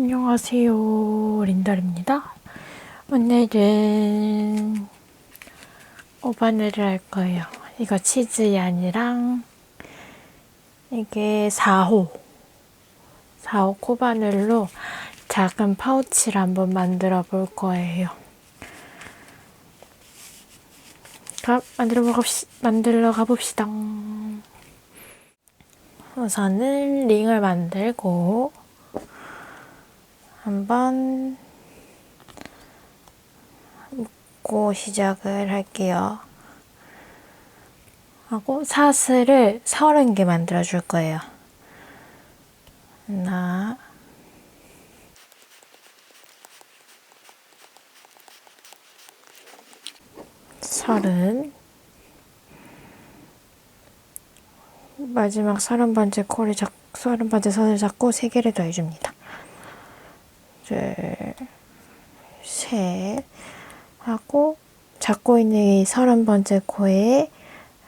안녕하세요. 린달입니다. 오늘은 오바늘을 할 거예요. 이거 치즈 얀이랑 이게 4호 4호 코바늘로 작은 파우치를 한번 만들어 볼 거예요. 그럼 만들어 봅시, 만들러 가봅시다. 우선은 링을 만들고 한번 묶고 시작을 할게요. 하고 사슬을 30개 만들어 줄 거예요. 하나 서른 마지막 서른 번째 코를 잡 서른 번째 선을 잡고 세 개를 더 해줍니다. 둘, 셋 하고 잡고 있는 이 서른 번째 코에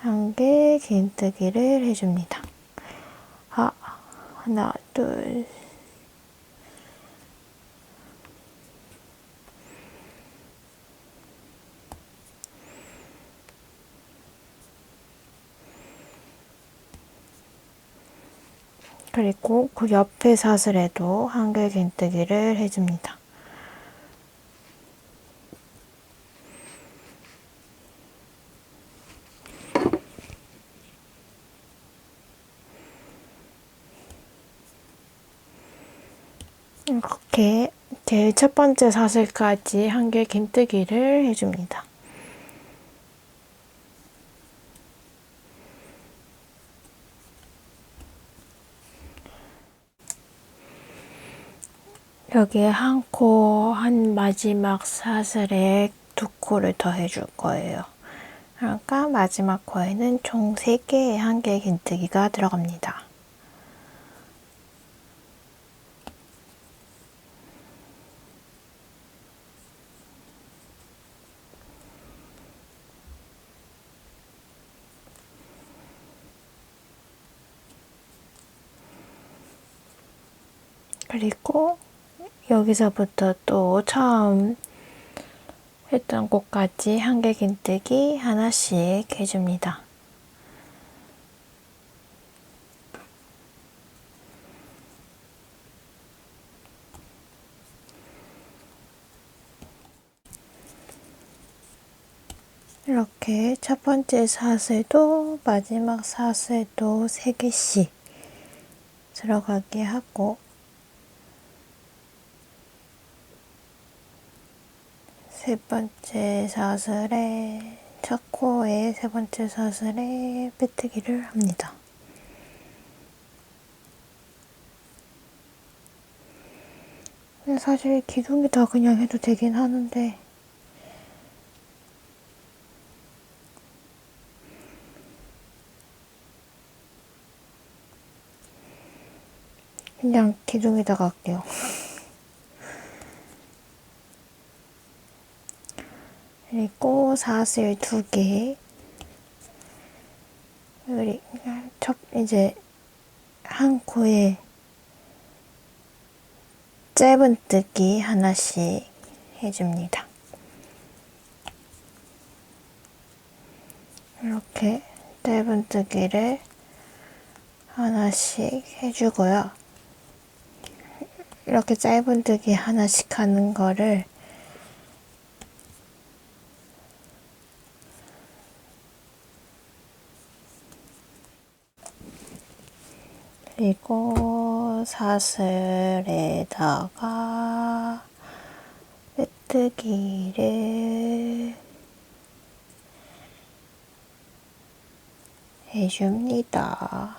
한 개 긴뜨기를 해줍니다. 하, 하나, 둘, 그리고 그 옆에 사슬에도 한개 긴뜨기를 해줍니다. 이렇게 제일 첫 번째 사슬까지 한개 긴뜨기를 해줍니다. 여기에 한 코, 한 마지막 사슬에 두 코를 더 해 줄 거예요. 그러니까 마지막 코에는 총 3개의 한개 긴뜨기가 들어갑니다. 그리고 여기서부터 또 처음 했던 곳까지 한 개 긴뜨기 하나씩 해줍니다. 이렇게 첫 번째 사슬도 마지막 사슬도 3개씩 들어가게 하고 세 번째 사슬에 첫 코에 세 번째 사슬에 빼뜨기를 합니다. 사실 기둥이 다 그냥 해도 되긴 하는데 그냥 기둥에다가 할게요. 그리고 사슬 두 개. 그리고 첫 이제 한 코에 짧은 뜨기 하나씩 해줍니다. 이렇게 짧은 뜨기를 하나씩 해주고요. 이렇게 짧은 뜨기 하나씩 하는 거를 그리고 사슬에다가 빼뜨기를 해줍니다.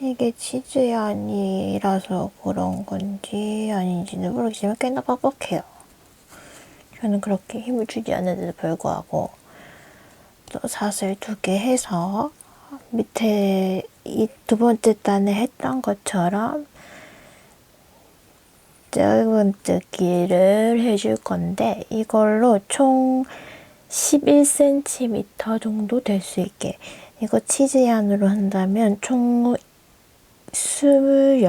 이게 치즈향이라서 그런 건지 아닌지는 모르겠지만 꽤나 뻑뻑해요. 저는 그렇게 힘을 주지 않는데도 불구하고 또 사슬 두 개 해서 밑에 이 두 번째 단에 했던 것처럼 짧은뜨기를 해줄 건데 이걸로 총 11cm 정도 될 수 있게. 이거 치즈얀으로 한다면 총 26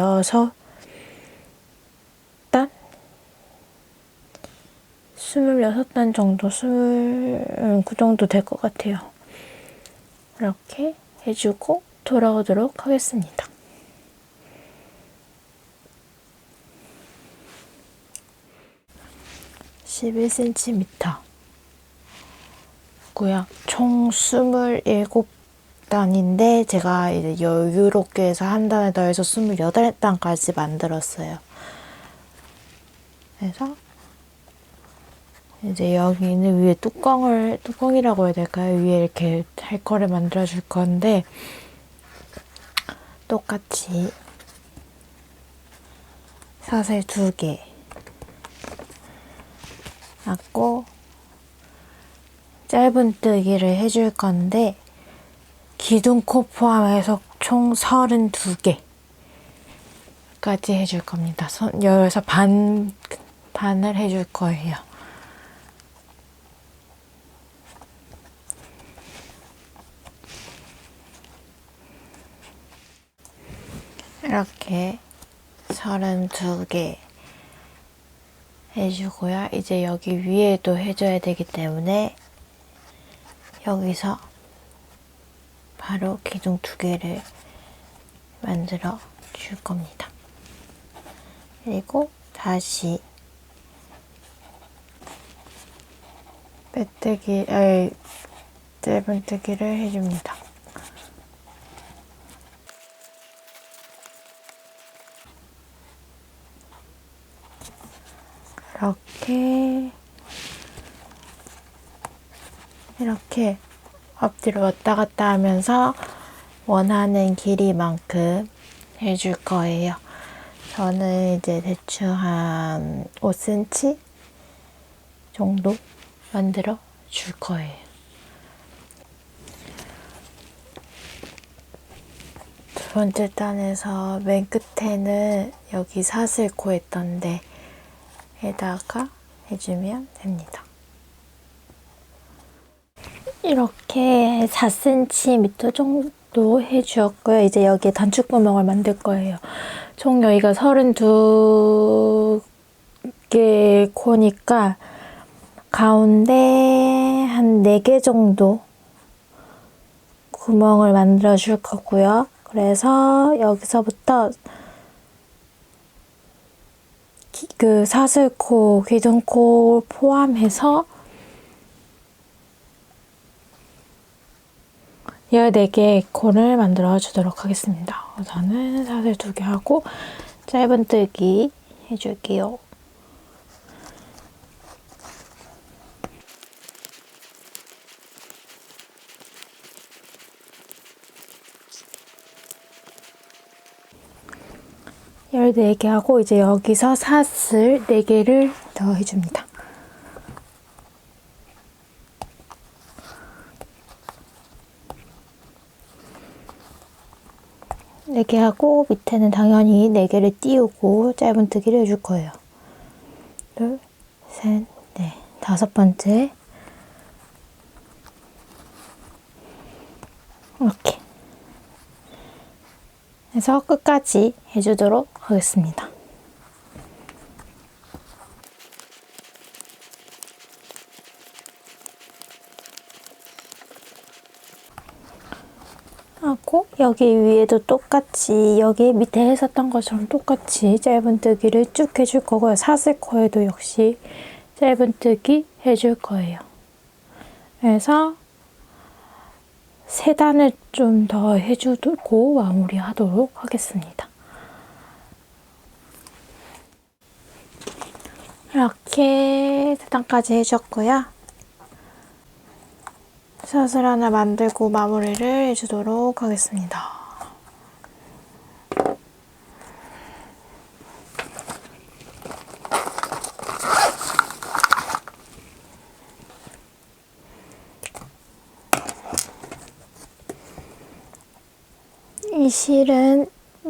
단? 26단 정도, 20, 음, 그 정도 될 것 같아요. 이렇게 해주고 돌아오도록 하겠습니다. (11cm) 고요. 총 27단인데 제가 이제 여유롭게 해서 한 단에 더해서 28단까지 만들었어요. 그래서 이제 여기는 위에 뚜껑을 뚜껑이라고 해야 될까요? 위에 이렇게 할 거를 만들어 줄 건데 똑같이 사슬 두개 갖고 짧은뜨기를 해줄 건데 기둥코 포함해서 총 32개까지 해줄 겁니다. 손, 여기서 반, 반을 해줄 거예요. 이렇게 32개 해주고요. 이제 여기 위에도 해줘야 되기 때문에 여기서 바로 기둥 두 개를 만들어 줄 겁니다. 그리고 다시 빼뜨기, 아니, 짧은뜨기를 해줍니다. 이렇게 이렇게 엎드려 왔다 갔다 하면서 원하는 길이만큼 해줄 거예요. 저는 이제 대충 한 5cm 정도 만들어 줄 거예요. 두 번째 단에서 맨 끝에는 여기 사슬코 했던데 에다가 해주면 됩니다. 이렇게 4cm 정도 해주었고요. 이제 여기에 단축구멍을 만들 거예요. 총 여기가 32개 코니까 가운데 한 4개 정도 구멍을 만들어 줄 거고요. 그래서 여기서부터 그 사슬코, 귀등코 포함해서 14개의 코를 만들어 주도록 하겠습니다. 우선은 사슬 2개 하고 짧은뜨기 해줄게요. 열네 개 하고 이제 여기서 사슬 네 개를 더 해줍니다. 네개 하고 밑에는 당연히 네 개를 띄우고 짧은뜨기를 해줄 거예요. 둘, 셋, 넷. 다섯 번째. 이렇게. 해서 끝까지 해주도록 하겠습니다. 하고 여기 위에도 똑같이 여기 밑에 했었던 것처럼 똑같이 짧은뜨기를 쭉 해줄 거고요. 사슬코에도 역시 짧은뜨기 해줄 거예요. 그래서 세 단을 좀 더 해주고 마무리하도록 하겠습니다. 이렇게 세 단까지 해줬고요. 샷을 하나 만들고 마무리를 해주도록 하겠습니다. 실은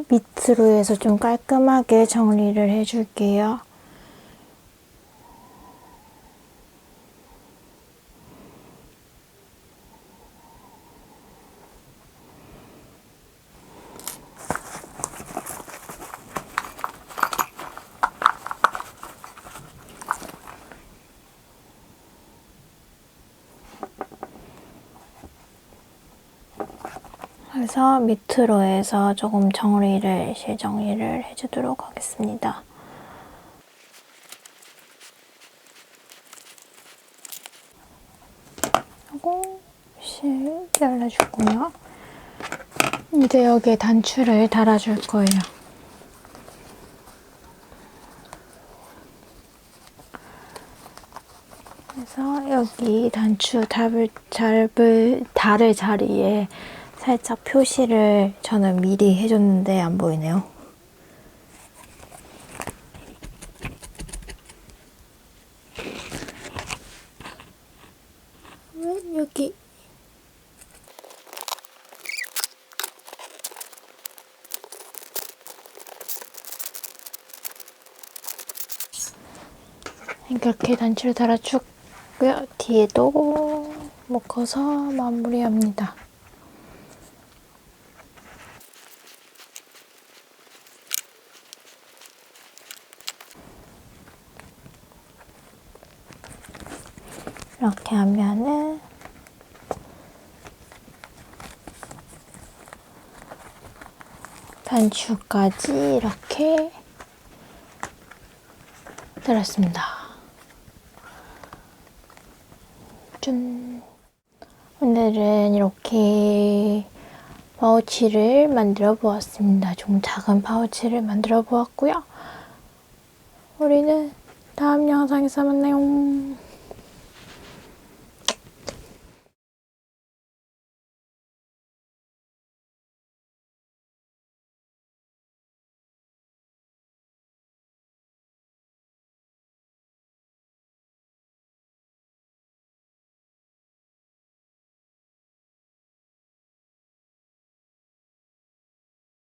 밑으로 해서 좀 깔끔하게 정리를 해줄게요. 그래서 밑으로 해서 조금 정리를, 실정리를 해주도록 하겠습니다. 하고 실 잘라주고요. 이제 여기에 단추를 달아줄 거예요. 그래서 여기 단추 답을 잡을 달을 자리에 살짝 표시를 저는 미리 해줬는데 안 보이네요. 왜 여기 이렇게 단추를 달아주고요. 뒤에도 묶어서 마무리합니다. 이렇게 하면은 단추까지 이렇게 달았습니다. 짠. 오늘은 이렇게 파우치를 만들어 보았습니다. 좀 작은 파우치를 만들어 보았고요. 우리는 다음 영상에서 만나요.